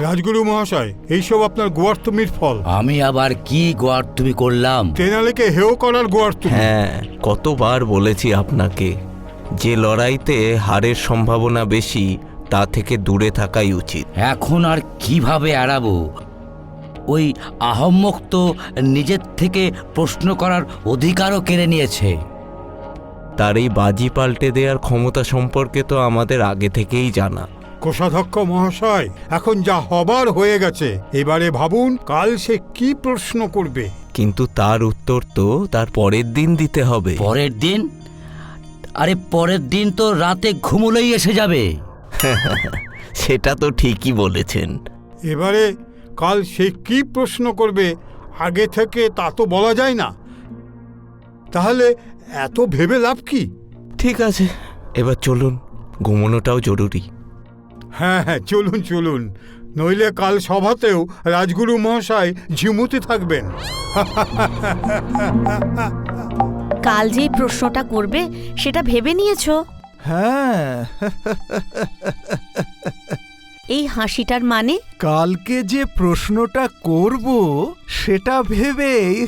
রাজগুরু মহাশয় এইসব আপনার গোয়ার্তমির ফল। আমি আবার কি গোয়ার তুমি করলাম? তেনালিকে হেও করার গোয়ার্তমি হ্যাঁ কতবার বলেছি আপনাকে যে লড়াইতে হারের সম্ভাবনা বেশি তা থেকে দূরে থাকাই উচিত। এখন আর কীভাবে এড়াবো? ওই আহম্মক তো নিজের থেকে প্রশ্ন করার অধিকারও কেড়ে নিয়েছে। তার এই বাজি পাল্টে দেওয়ার ক্ষমতা সম্পর্কে তো আমাদের আগে থেকেই জানা। কোষাধ্যক্ষ মহাশয় এখন যা হবার হয়ে গেছে এবারে ভাবুন কাল সে কি প্রশ্ন করবে। কিন্তু তার উত্তর তো তার পরের দিন দিতে হবে। পরের দিন? আরে পরের দিন তো রাতে ঘুমুলেই এসে যাবে। সেটা তো ঠিকই বলেছেন। এবারে কাল সে কি প্রশ্ন করবে? আগে থেকে তা তো বলা যায় না। তাহলে এত ভেবে লাভ কি? ঠিক আছে এবার চলুন ঘুমোনোটাও জরুরি। হ্যাঁ হ্যাঁ চলুন চলুন। নইলে কাল সভাতেও রাজগুরু মহাশয় ঝিমুতে থাকবেন। কাল যেই প্রশ্নটা করবে সেটা ভেবে নিয়েছো? হ্যাঁ। এই হাসিটার মানে? কালকে যে প্রশ্নটা করব সেটা ভেবেই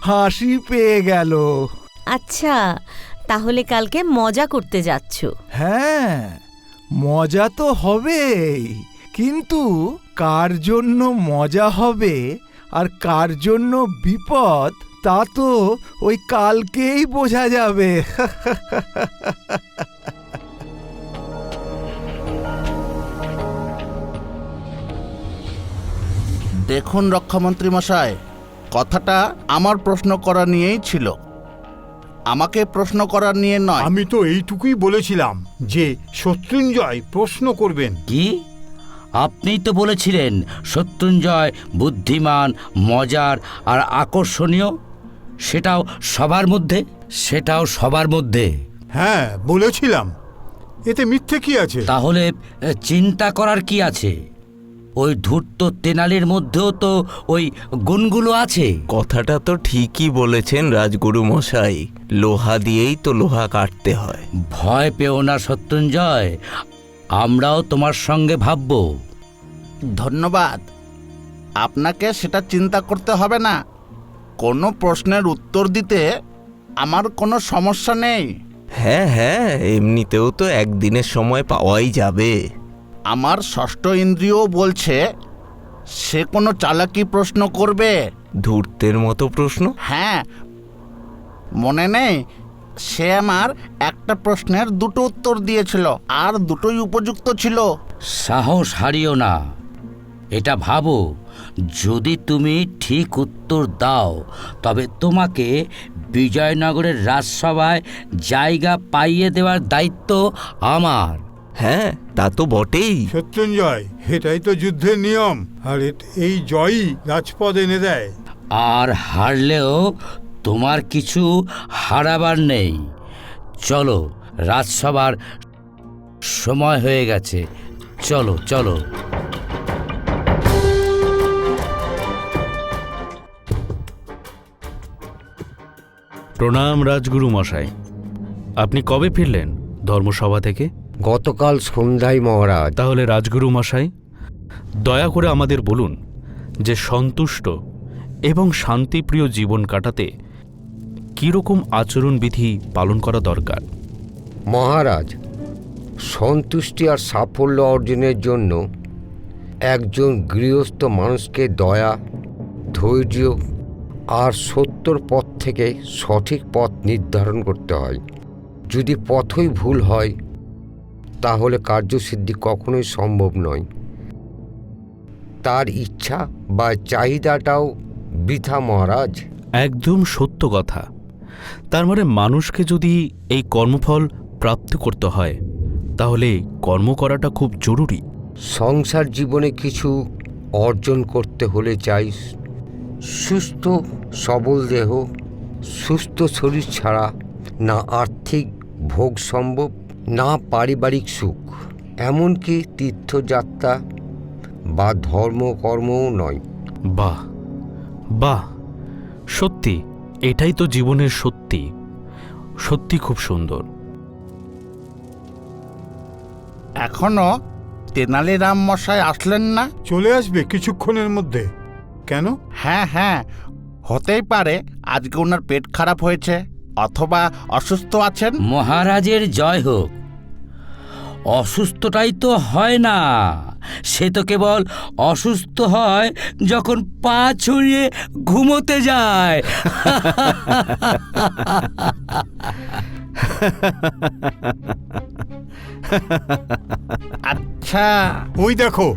হাসি পেয়ে গেল। আচ্ছা তাহলে কালকে মজা করতে যাচ্ছ। হ্যাঁ মজা তো হবেই কিন্তু কার জন্য মজা হবে আর কার জন্য বিপদ তা তো ওই কালকেই বোঝা যাবে। দেখুন রক্ষামন্ত্রী মশাই কথাটা আমার প্রশ্ন করা নিয়েই ছিল। আমাকে প্রশ্ন করার নিয়ে নয়। আমি তো এইটুকুই বলেছিলাম যে শত্রুঞ্জয় প্রশ্ন করবেন। কি? আপনিই তো বলেছিলেন শত্রুঞ্জয় বুদ্ধিমান মজার আর আকর্ষণীয়। সেটাও সবার মধ্যে সেটাও সবার মধ্যে। হ্যাঁ বলেছিলাম। এতে মিথ্যে কি আছে? তাহলে চিন্তা করার কি আছে? ওই ধূর্ত তেনালির মধ্যেও তো ওই গুণগুলো আছে। কথাটা তো ঠিকই বলেছেন রাজগুরু মশাই। লোহা দিয়েই তো লোহা কাটতে হয়। ভয় পেও না সত্যঞ্জয় আমরাও তোমার সঙ্গে ভাববো। ধন্যবাদ। আপনাকে সেটা চিন্তা করতে হবে না। কোনো প্রশ্নের উত্তর দিতে আমার কোনো সমস্যা নেই। হ্যাঁ হ্যাঁ এমনিতেও তো একদিনের সময় পাওয়াই যাবে। আমার ষষ্ঠ ইন্দ্রিয় বলছে সে কোনো চালাকি প্রশ্ন করবে? ধূর্তের মতো প্রশ্ন? হ্যাঁ। মনে নেই সে আমার একটা প্রশ্নের দুটো উত্তর দিয়েছিল আর দুটোই উপযুক্ত ছিল। সাহস হারিও না। এটা ভাবো যদি তুমি ঠিক উত্তর দাও তবে তোমাকে বিজয়নগরের রাজসভায় জায়গা পাইয়ে দেওয়ার দায়িত্ব আমার। হ্যাঁ তা তো বটেই। শত্রুঞ্জয় এটাই তো যুদ্ধের নিয়ম। আর এই জয়ই রাজপদ এনে দেয়। আর হারলেও তোমার কিছু হারাবার নেই। চলো রাজসভার সময় হয়ে গেছে। চলো চলো। প্রণাম রাজগুরু মশাই। আপনি কবে ফিরলেন ধর্মসভা থেকে? গতকাল সন্ধ্যায় মহারাজ। তাহলে রাজগুরু মশাই দয়া করে আমাদের বলুন যে সন্তুষ্ট এবং শান্তিপ্রিয় জীবন কাটাতে কীরকম আচরণবিধি পালন করা দরকার? মহারাজ সন্তুষ্টি আর সাফল্য অর্জনের জন্য একজন গৃহস্থ মানুষকে দয়া ধৈর্য আর সত্যর পথ থেকে সঠিক পথ নির্ধারণ করতে হয়। যদি পথই ভুল হয় তাহলে কার্যসিদ্ধি কখনোই সম্ভব নয়। তার ইচ্ছা বা চাহিদাটাও বৃথা মহারাজ। একদম সত্য কথা। তার মানে মানুষকে যদি এই কর্মফল প্রাপ্ত করতে হয় তাহলে কর্ম করাটা খুব জরুরি। সংসার জীবনে কিছু অর্জন করতে হলে চাই। সুস্থ সবল দেহ সুস্থ শরীর ছাড়া না আর্থিক ভোগ সম্ভব। না পারিবারিক সুখ এমনকি তীর্থযাত্রা বা ধর্মকর্মও নয়। বাহ বাহ সত্যি এটাই তো জীবনের সত্যি। সত্যি খুব সুন্দর। এখনও তেনালিরাম মশাই আসলেন না? চলে আসবে কিছুক্ষণের মধ্যে। কেন? হ্যাঁ হ্যাঁ হতেই পারে আজকে ওনার পেট খারাপ হয়েছে। অথবা অসুস্থ আছেন? মহারাজের জয় হোক। অসুস্থটাই তো হয় না। সে তো কেবল অসুস্থ হয় যখন পা ছড়িয়ে ঘুমোতে যায়। আচ্ছা। ওই দেখো।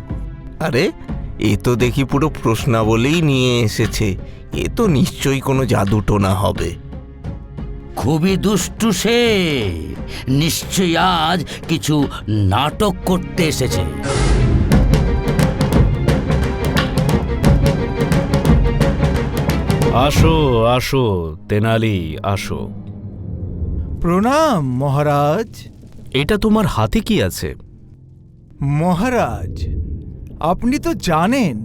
আরে এ তো দেখি পুরো প্রশ্নাবলীই নিয়ে এসেছে। এ তো নিশ্চয়ই কোনো জাদুটোনা হবে। খুবই দুষ্টু সে। নিশ্চয়ই আজ কিছু নাটক করতে এসেছে। আসো আসো তেনালি আসো। প্রণাম মহারাজ। এটা তোমার হাতে কি আছে? মহারাজ আপনি তো জানেন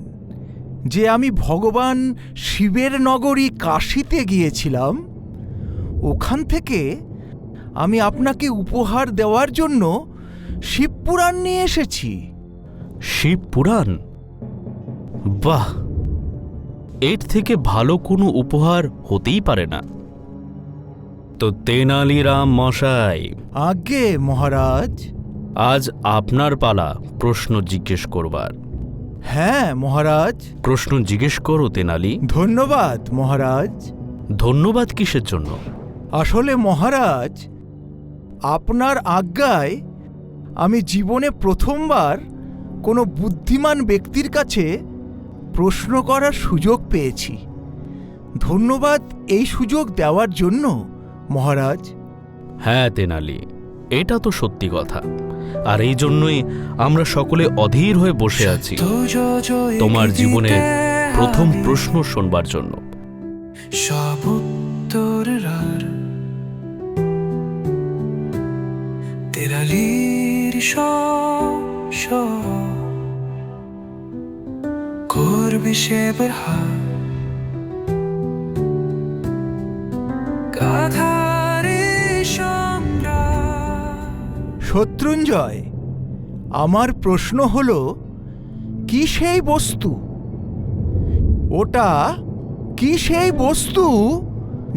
যে আমি ভগবান শিবের নগরী কাশীতে গিয়েছিলাম। ওখান থেকে আমি আপনাকে উপহার দেওয়ার জন্য শিবপুরাণ নিয়ে এসেছি। শিব পুরাণ? বাহ! এর থেকে ভালো কোনো উপহার হতেই পারে না। তো তেনালিরাম মশাই। আজ্ঞে মহারাজ। আজ আপনার পালা প্রশ্ন জিজ্ঞেস করবার। হ্যাঁ মহারাজ। প্রশ্ন জিজ্ঞেস করো তেনালি। ধন্যবাদ মহারাজ। ধন্যবাদ কিসের জন্য? আসলে মহারাজ আপনার আজ্ঞায় আমি জীবনে প্রথমবার কোনো বুদ্ধিমান ব্যক্তির কাছে প্রশ্ন করার সুযোগ পেয়েছি। ধন্যবাদ এই সুযোগ দেওয়ার জন্য মহারাজ। হ্যাঁ তেনালি এটা তো সত্যি কথা। আর এই জন্যই আমরা সকলে অধীর হয়ে বসে আছি। তোমার জীবনের প্রথম প্রশ্ন শোনবার জন্য। সব উত্তরের শ সে শত্রুঞ্জয়, আমার প্রশ্ন হল, কি সেই বস্তু? ওটা কি সেই বস্তু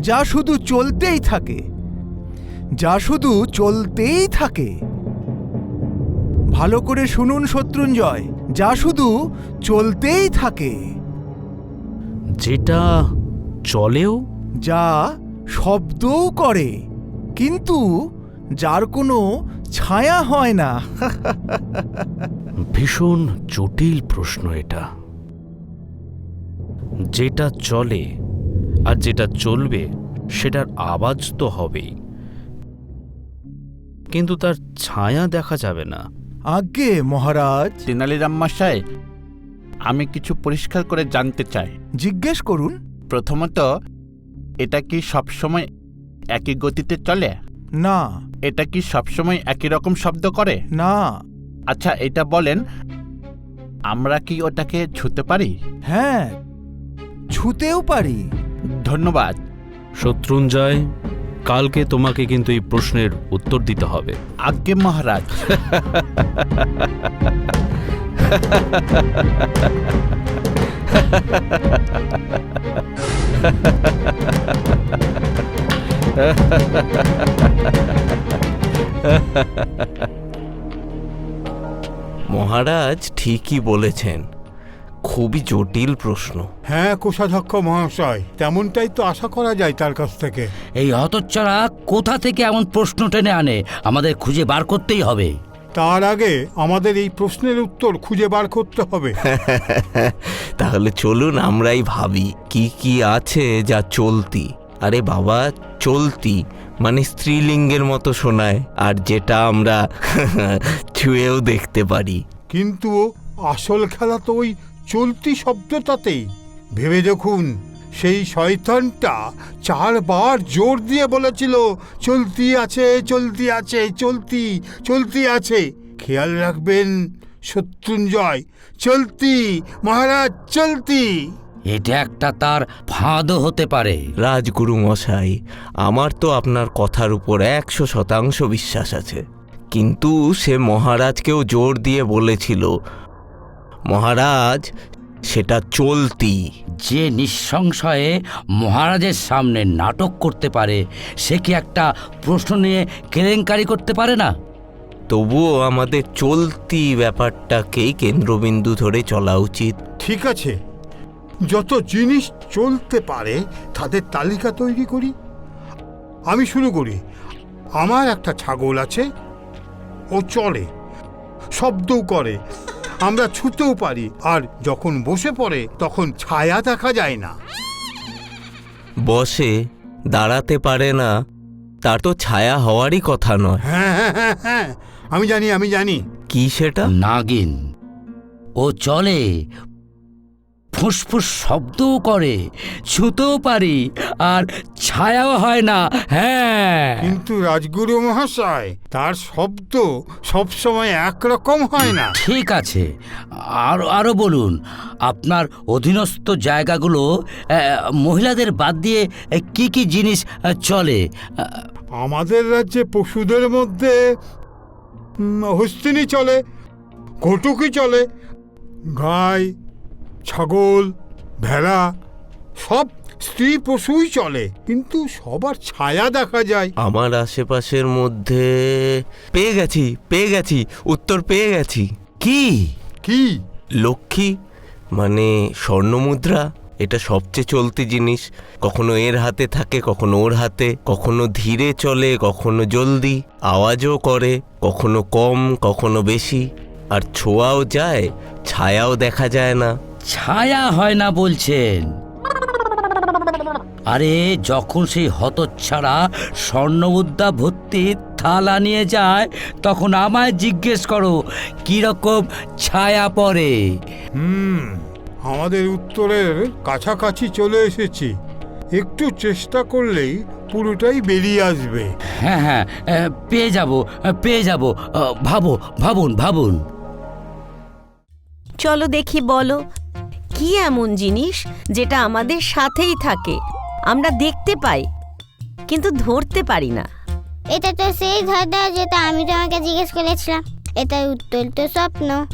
যা শুধু চলতেই থাকে? যা শুধু চলতেই থাকে। ভালো করে শুনুন শত্রুঞ্জয় যা শুধু চলতেই থাকে। যেটা চলেও? যা শব্দও করে কিন্তু যার কোনো ছায়া হয় না। ভীষণ জটিল প্রশ্ন এটা। যেটা চলে আর যেটা চলবে সেটার আওয়াজ তো হবেই। কিন্তু তার ছায়া দেখা যাবে না। আজ্ঞে মহারাজ। তেনালিরাম মশাই আমি কিছু পরিষ্কার করে জানতে চাই। জিজ্ঞেস করুন। প্রথমত এটা কি সবসময় একই গতিতে চলে? না। এটা কি সবসময় একই রকম শব্দ করে? না। আচ্ছা এটা বলেন আমরা কি ওটাকে ছুতে পারি? হ্যাঁ ছুতেও পারি। ধন্যবাদ। শত্রুঞ্জয় কালকে তোমাকে কিন্তু এই প্রশ্নের উত্তর দিতে হবে। আজ্ঞে মহারাজ। মহারাজ ঠিকই বলেছেন। খুবই জটিল প্রশ্ন। হ্যাঁ কোষাধ্যক্ষ মহাশয় তেমনটাই তো আশা করা যায় তার কাছ থেকে। এই হতচ্ছাড়া কোথা থেকে এমন প্রশ্ন টেনে আনে? আমাদের খুঁজে বার করতেই হবে। তার আগে আমাদের এই প্রশ্নের উত্তর খুঁজে বার করতে হবে। তাহলে চলুন আমরাই ভাবি কি কি আছে যা চলতি। আরে বাবা চলতি মানে স্ত্রীলিঙ্গের মতো শোনায় আর যেটা আমরা ছুঁয়েও দেখতে পারি। কিন্তু আসল খেলা তো ওই চলতি শব্দটাতেই ভেবে দেখুন সেই শয়তানটা চারবার জোর দিয়ে বলেছিল চলতি আছে চলতি আছে চলতি চলতি আছে। খেয়াল রাখবেন শত্রুঞ্জয় চলতি মহারাজ চলতি। এটা একটা তার ফাঁদও হতে পারে। রাজগুরু মশাই আমার তো আপনার কথার উপর একশো শতাংশ বিশ্বাস আছে। কিন্তু সে মহারাজকেও জোর দিয়ে বলেছিল মহারাজ সেটা চলতি। যে নিঃসংশয়ে মহারাজের সামনে নাটক করতে পারে সে কি একটা প্রশ্ন নিয়ে কেলেঙ্কারি করতে পারে না? তবুও আমাদের চলতি ব্যাপারটাকেই কেন্দ্রবিন্দু ধরে চলা উচিত। ঠিক আছে। যত জিনিস চলতে পারে তাদের তালিকা তৈরি করি। আমি শুরু করি। আমার একটা ছাগল আছে ও চলে শব্দও করে। আমরা ছুতেও পারি আর যখন বসে পড়ে তখন ছায়া দেখা যায় না। বসে দাঁড়াতে পারে না তার তো ছায়া হওয়ারই কথা নয়। হ্যাঁ হ্যাঁ হ্যাঁ হ্যাঁ আমি জানি আমি জানি। কি সেটা? নাগিন ও চলে ফুসফুস শব্দও করে ছুতেও পারি আর ছায়াও হয় না হ্যাঁ। কিন্তু রাজগুরু মহাশয় তার শব্দ সবসময় একরকম হয় না। ঠিক আছে আর আরও বলুন আপনার অধীনস্থ জায়গাগুলো আহ, মহিলাদের বাদ দিয়ে আহ, কি কি জিনিস আহ, চলে? আহ, আমাদের রাজ্যে পশুদের মধ্যে উম, হস্তিনী চলে ঘটুকি চলে গাই ছাগল ভেড়া সব স্ত্রী পশুই চলে কিন্তু সবার ছায়া দেখা যায়। আমার আশেপাশের মধ্যে পেয়ে গেছি পেয়ে গেছি উত্তর পেয়ে গেছি। কি? কি? লক্ষ্মী মানে স্বর্ণমুদ্রা এটা সবচেয়ে চলতি জিনিস। কখনো এর হাতে থাকে কখনো ওর হাতে কখনো ধীরে চলে কখনো জলদি। আওয়াজও করে কখনো কম কখনো বেশি। আর ছোঁয়াও যায় ছায়াও দেখা যায় না। ছায়া হয় না বলছেন? আরে যখন সেই হতচ্ছাড়া স্বর্ণমুদ্রা ভর্তি থালা নিয়ে যায় তখন আমায় জিজ্ঞেস করো কীরকম ছায়া পড়ে? হুম আমাদের উত্তরের কাছাকাছি চলে এসেছি। একটু চেষ্টা করলেই পুরোটাই বেরিয়ে আসবে। হ্যাঁ হ্যাঁ পেয়ে যাব পেয়ে যাব। ভাবো ভাবুন ভাবুন। চলো দেখি বলো। কি এমন জিনিস যেটা আমাদের সাথেই থাকে? আমরা দেখতে পাই কিন্তু ধরতে পারি না। এটা তো সেই ধাঁধা যেটা আমি তোমাকে জিজ্ঞেস করেছিলাম। এটার উত্তর তো স্বপ্ন।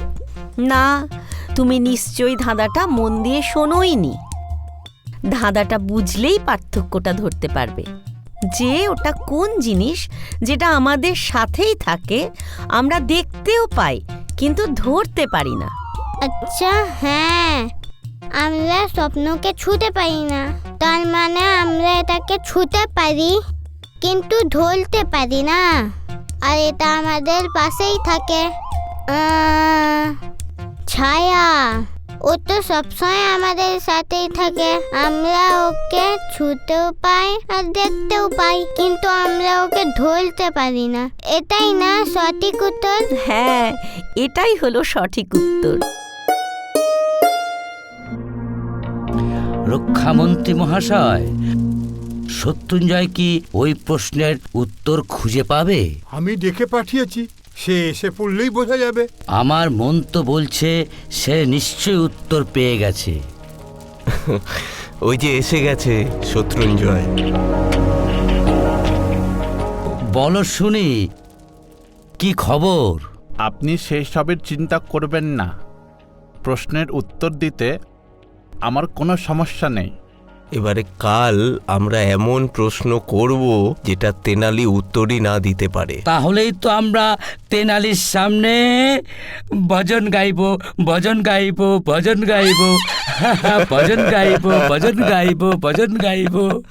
না তুমি নিশ্চয়ই ধাঁধাটা মন দিয়ে শোনোইনি। ধাঁধাটা বুঝলেই পার্থক্যটা ধরতে পারবে। যে ওটা কোন জিনিস যেটা আমাদের সাথেই থাকে আমরা দেখতেও পাই কিন্তু ধরতে পারি না। আচ্ছা হ্যাঁ। আমরা স্বপ্নকে ছুতে পারি না। তার মানে আমরা এটাকে ছুতে পারি, কিন্তু ধরতে পারি না। আর এটা আমাদের পাশেই থাকে। ছায়া, ও তো সবসময় আমাদের সাথেই থাকে। আমরা ওকে ছুতেও পাই আর দেখতেও পাই, কিন্তু আমরা ওকে ধরতে পারি না। এটাই না সঠিক উত্তর? হ্যাঁ এটাই হলো সঠিক উত্তর। রক্ষামন্ত্রী মহাশয় শত্রুঞ্জয় কি ওই প্রশ্নের উত্তর খুঁজে পাবে? আমি ডেকে পাঠিয়েছি সে এসে পড়লেই বোঝা যাবে। আমার মন তো বলছে সে নিশ্চয়ই উত্তর পেয়ে গেছে। ওই যে এসে গেছে শত্রুঞ্জয় বলো শুনি কি খবর? আপনি সেই সবের চিন্তা করবেন না। প্রশ্নের উত্তর দিতে আমার কোনো সমস্যা নেই। এবারে কাল আমরা এমন প্রশ্ন করব যেটা তেনালি উত্তরই না দিতে পারে। তাহলেই তো আমরা তেনালির সামনে ভজন গাইব ভজন গাইব ভজন গাইব। ভজন গাইব ভজন গাইব ভজন গাইব।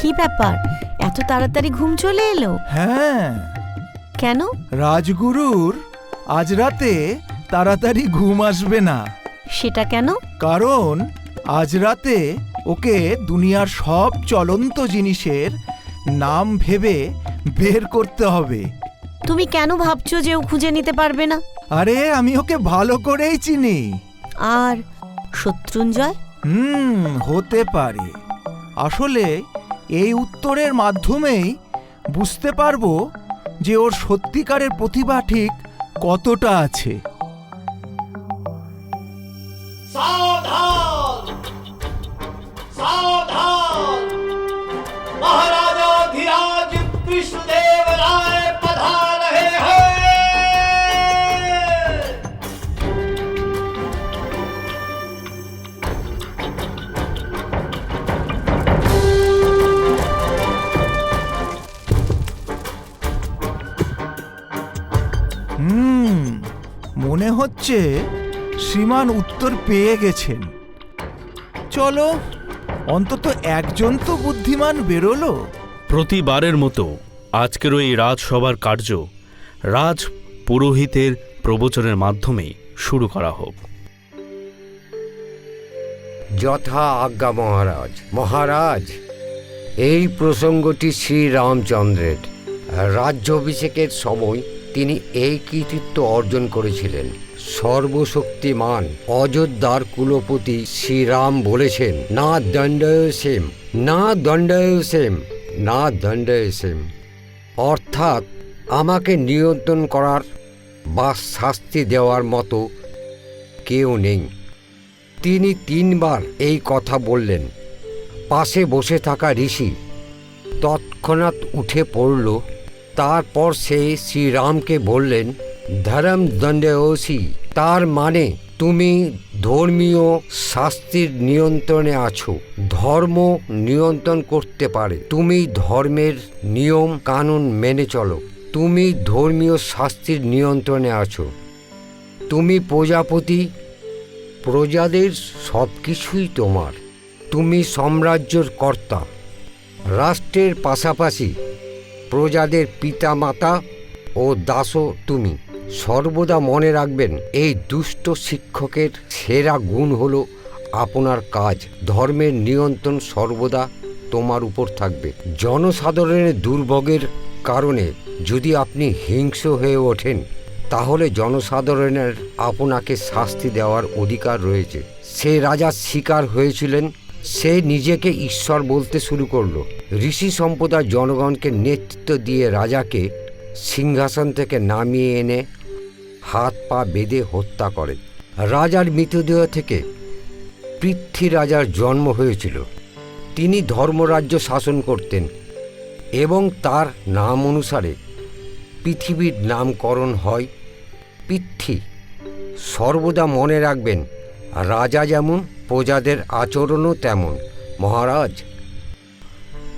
কি ব্যাপার? এত তাড়াতাড়ি ঘুম চলে এলো? হ্যাঁ। কেন? রাজগুরুর আজ রাতে তাড়াতাড়ি ঘুম আসবে না। সেটা কেন? কারণ আজ রাতে ওকে দুনিয়ার সব চলন্ত জিনিসের নাম ভেবে বের করতে হবে। তুমি কেন ভাবছ যে ও খুঁজে নিতে পারবে না? আরে আমি ওকে ভালো করেই চিনি। আর শত্রুঞ্জয়? হুম হতে পারে। আসলে এই উত্তরের মাধ্যমেই বুঝতে পারব যে ওর সত্যিকারের প্রতিভা ঠিক কতটা আছে। সাবধান। সাবধান। মহারাজা ধীরাজ কৃষ্ণদেব রায় পধা রহে হুম মনে হচ্ছে শ্রীমান উত্তর পেয়ে গেছেন। চলো অন্তত একজন তো বুদ্ধিমান বেরোলো। প্রতিবারের মতো আজকেরও এই রাজসভার কার্য রাজ পুরোহিতের প্রবচনের মাধ্যমে শুরু করা হোক। যথা আজ্ঞা মহারাজ মহারাজ এই প্রসঙ্গটি শ্রীরামচন্দ্রের। রাজ্যাভিষেকের সময় তিনি এই কৃতিত্ব অর্জন করেছিলেন। সর্বশক্তিমান অযোধ্যার কুলপতি শ্রীরাম বলেছেন, না দণ্ডয় সেম, না দণ্ডয় সেম, না দণ্ডয় সেম। অর্থাৎ আমাকে নিয়ন্ত্রণ করার বা শাস্তি দেওয়ার মতো কেউ নেই। তিনি তিনবার এই কথা বললেন। পাশে বসে থাকা ঋষি তৎক্ষণাৎ উঠে পড়ল। তারপর সে শ্রীরামকে বললেন ধরম দণ্ডেয়সী তার মানে তুমি ধর্মীয় শাস্তির নিয়ন্ত্রণে আছো ধর্ম নিয়ন্ত্রণ করতে পারে তুমি ধর্মের নিয়ম কানুন মেনে চলো তুমি ধর্মীয় শাস্তির নিয়ন্ত্রণে আছো তুমি প্রজাপতি প্রজাদের সব কিছুই তোমার। তুমি সাম্রাজ্যর কর্তা। রাষ্ট্রের পাশাপাশি প্রজাদের পিতামাতা ও দাসও তুমি। সর্বদা মনে রাখবেন, এই দুষ্ট শিক্ষকের সেরা গুণ হল আপনার কাজ। ধর্মের নিয়ন্ত্রণ সর্বদা তোমার উপর থাকবে। জনসাধারণের দুর্ভোগের কারণে যদি আপনি হিংস হয়ে ওঠেন, তাহলে জনসাধারণের আপনাকে শাস্তি দেওয়ার অধিকার রয়েছে। সে রাজা শিকার হয়েছিলেন, সে নিজেকে ঈশ্বর বলতে শুরু করল। ঋষি সম্প্রদায় জনগণকে নেতৃত্ব দিয়ে রাজাকে সিংহাসন থেকে নামিয়ে এনে হাত পা বেঁধে হত্যা করে। রাজার মৃতদেহ থেকে পৃথ্বী রাজার জন্ম হয়েছিল। তিনি ধর্মরাজ্য শাসন করতেন এবং তার নাম অনুসারে পৃথিবীর নামকরণ হয় পৃথ্বী। সর্বদা মনে রাখবেন, রাজা যেমন, প্রজাদের আচরণও তেমন। মহারাজ,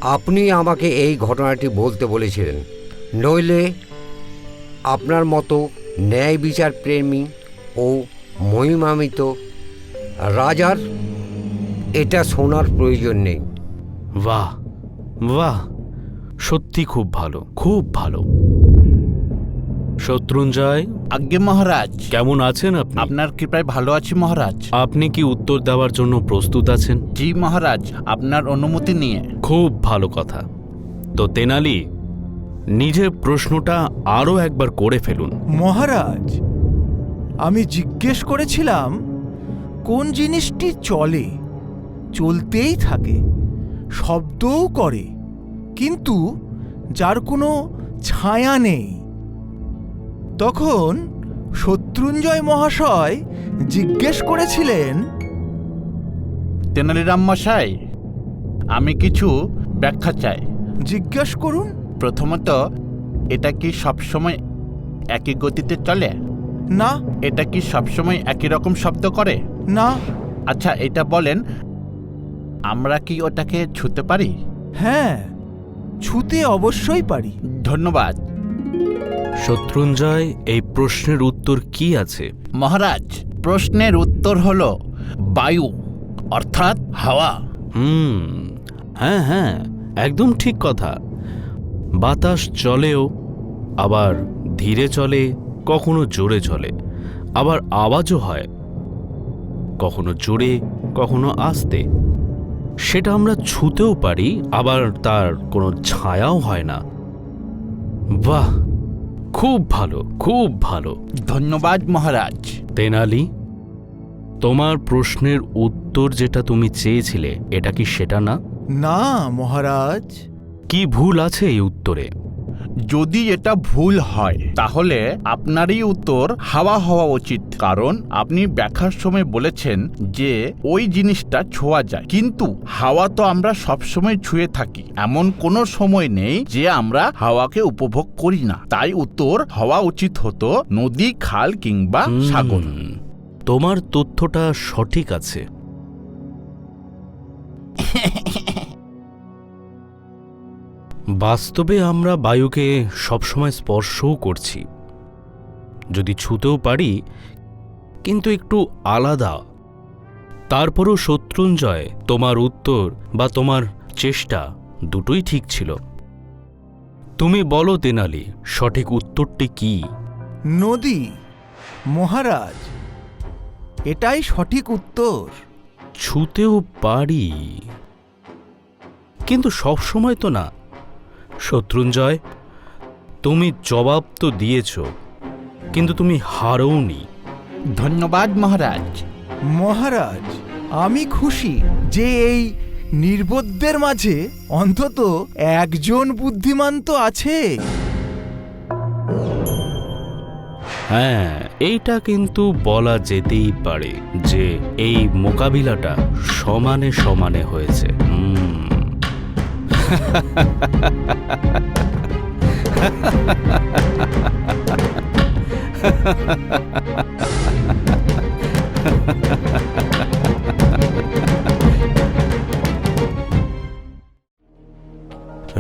আপনি আমাকে এই ঘটনাটি বলতে বলেছিলেন। নইলে আপনার মতো ন্যায় বিচার প্রেমী ও মহিমামিত রাজার এটা শোনার প্রয়োজন নেই। বাহ বাহ সত্যি খুব ভালো খুব ভালো। শত্রুঞ্জয়? আজ্ঞে মহারাজ। কেমন আছেন আপনি? আপনার কৃপায় ভালো আছি মহারাজ। আপনি কি উত্তর দেওয়ার জন্য প্রস্তুত আছেন? জি মহারাজ আপনার অনুমতি নিয়ে। খুব ভালো কথা। তো তেনালি নিজের প্রশ্নটা আরও একবার করে ফেলুন। মহারাজ আমি জিজ্ঞেস করেছিলাম কোন জিনিসটি চলে? চলতেই থাকে শব্দও করে কিন্তু যার কোনো ছায়া নেই। তখন শত্রুঞ্জয় মহাশয় জিজ্ঞেস করেছিলেন তেনালিরাম মশাই আমি কিছু ব্যাখ্যা চাই। জিজ্ঞেস করুন। প্রথমত এটা কি সবসময় একই গতিতে চলে? না। এটা কি সবসময় একই রকম শব্দ করে? না। আচ্ছা এটা বলেন আমরা কি ওটাকে ছুতে পারি? হ্যাঁ ছুতে অবশ্যই পারি। ধন্যবাদ। শত্রুঞ্জয় এই প্রশ্নের উত্তর কি আছে? মহারাজ প্রশ্নের উত্তর হল বায়ু অর্থাৎ হাওয়া। হুম হ্যাঁ হ্যাঁ একদম ঠিক কথা। বাতাস চলেও আবার ধীরে চলে কখনো জোরে চলে আবার আওয়াজও হয়। কখনো জোরে কখনো আস্তে। সেটা আমরা ছুতেও পারি আবার তার কোনো ছায়াও হয় না। বাহ! খুব ভালো খুব ভালো। ধন্যবাদ মহারাজ। তেনালি তোমার প্রশ্নের উত্তর যেটা তুমি চেয়েছিলে এটা কি সেটা না? না মহারাজ। কি ভুল আছে এই উত্তরে? যদি এটা ভুল হয় তাহলে আপনারই উত্তর হাওয়া হওয়া উচিত। কারণ আপনি ব্যাখ্যার সময় বলেছেন যে ওই জিনিসটা ছোঁয়া যায়। কিন্তু হাওয়া তো আমরা সবসময় ছুঁয়ে থাকি। এমন কোনো সময় নেই যে আমরা হাওয়াকে উপভোগ করি না। তাই উত্তর হওয়া উচিত হতো নদী খাল কিংবা সাগর। তোমার তথ্যটা সঠিক আছে। বাস্তবে আমরা বায়ুকে সবসময় স্পর্শও করছি। যদি ছুতেও পারি কিন্তু একটু আলাদা। তারপরও শত্রুঞ্জয় তোমার উত্তর বা তোমার চেষ্টা দুটোই ঠিক ছিল। তুমি বলো তেনালি সঠিক উত্তরটি কি? নদী মহারাজ এটাই সঠিক উত্তর। ছুতেও পারি। কিন্তু সব সময় তো না শত্রুঞ্জয় তুমি জবাব তো দিয়েছ কিন্তু তুমি হারওনি। ধন্যবাদ মহারাজ। মহারাজ আমি খুশি যে এই নির্বোধদের মাঝে অন্তত একজন বুদ্ধিমান তো আছে। হ্যাঁ এইটা কিন্তু বলা যেতেই পারে যে এই মোকাবিলাটা সমানে সমানে হয়েছে। হুম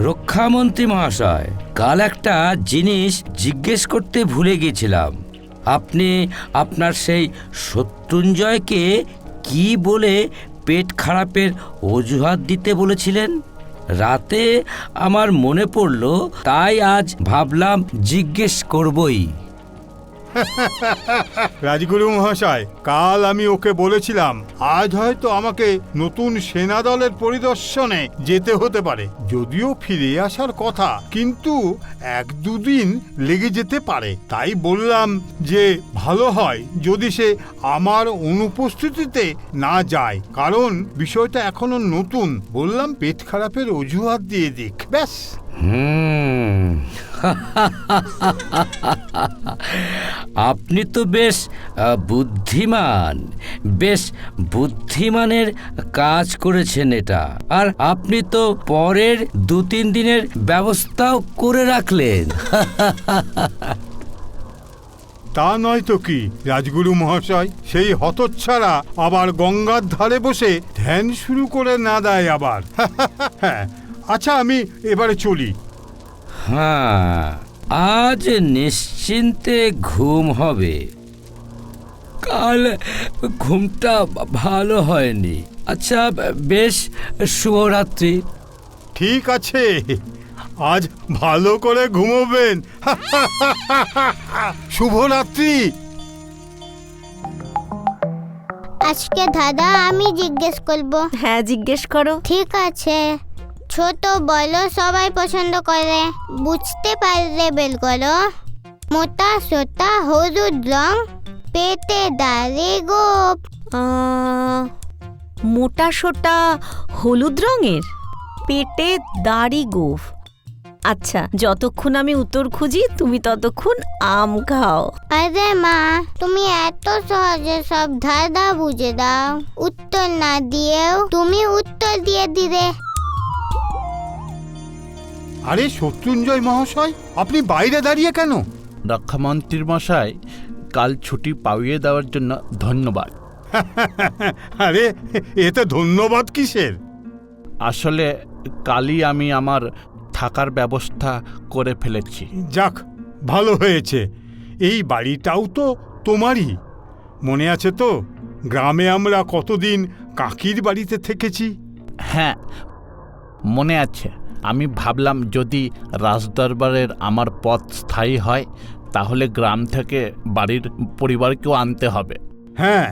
রক্ষামন্ত্রী মহাশয়, কাল একটা জিনিস জিজ্ঞেস করতে ভুলে গেছিলাম। আপনি আপনার সেই শত্রুঞ্জয়কে কি বলে পেট খারাপের অজুহাত দিতে বলেছিলেন? রাতে আমার মনে পড়ল তাই আজ ভাবলাম জিজ্ঞেস করবই। রাজগুরু মহাশয়, কাল আমি ওকে বলেছিলাম, আজ হয়তো আমাকে নতুন সেনা দলের পরিদর্শনে যেতে হতে পারে। যদিও ফিরে আসার কথা, কিন্তু এক দুদিন লেগে যেতে পারে। তাই বললাম যে, ভালো হয় যদি সে আমার অনুপস্থিতিতে না যায়, কারণ বিষয়টা এখনও নতুন। বললাম, পেট খারাপের অজুহাত দিয়ে দিক, ব্যাস। হুম। আপনি তো বেশ বুদ্ধিমান। বেশ বুদ্ধিমানের কাজ করেছেন এটা। আর আপনি তো পরের দু তিন দিনের ব্যবস্থাও করে রাখলেন। তা নয় তো কি, রাজগুরু মহাশয়? সেই হতচ্ছাড়া আবার গঙ্গার ধারে বসে ধ্যান শুরু করে না দেয় আবার। হ্যাঁ আচ্ছা আমি এবারে চলি। হ্যাঁ আজ নিশ্চিন্তে ঘুম হবে। কাল ঘুমটা ভালো হয়নি। আচ্ছা বেশ শুভরাত্রি। ঠিক আছে আজ ভালো করে ঘুমোবেন। শুভরাত্রি। আজকে দাদা আমি জিজ্ঞেস করব। হ্যাঁ জিজ্ঞেস করো। ঠিক আছে। ছোট বলো সবাই পছন্দ করে। বুঝতে পারলে বেল করো। মোটা সোটা হলুদ রং পেটে দাঁড়ে গোপ। মোটা সোটা হলুদ রঙের? পেটে দাড়ি গোফ আচ্ছা যতক্ষণ আমি উত্তর খুঁজি তুমি ততক্ষণ আম খাও। আরে মা তুমি এত সহজে সব ধাঁধা বুঝে দাও। উত্তর না দিয়েও তুমি উত্তর দিয়ে দিলে। আরে শত্রুঞ্জয় মহাশয় আপনি বাইরে দাঁড়িয়ে কেন? রক্ষামন্ত্রীর মশাই কাল ছুটি পাইয়ে দেওয়ার জন্য ধন্যবাদ। আরে এতে ধন্যবাদ কিসের? আসলে কালই আমি আমার থাকার ব্যবস্থা করে ফেলেছি। যাক ভালো হয়েছে। এই বাড়িটাও তো তোমারই। মনে আছে তো গ্রামে আমরা কতদিন কাকির বাড়িতে থেকেছি? হ্যাঁ মনে আছে। আমি ভাবলাম যদি রাজদরবারের আমার পথ স্থায়ী হয় তাহলে গ্রাম থেকে বাড়ির পরিবারকেও আনতে হবে হ্যাঁ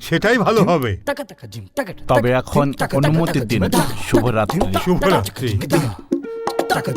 সেটাই ভালো হবে টাকা টাকা জিম টাকা তবে এখন অনুমতি দিন শুভরাত্রি শুভরাত্রি টাকা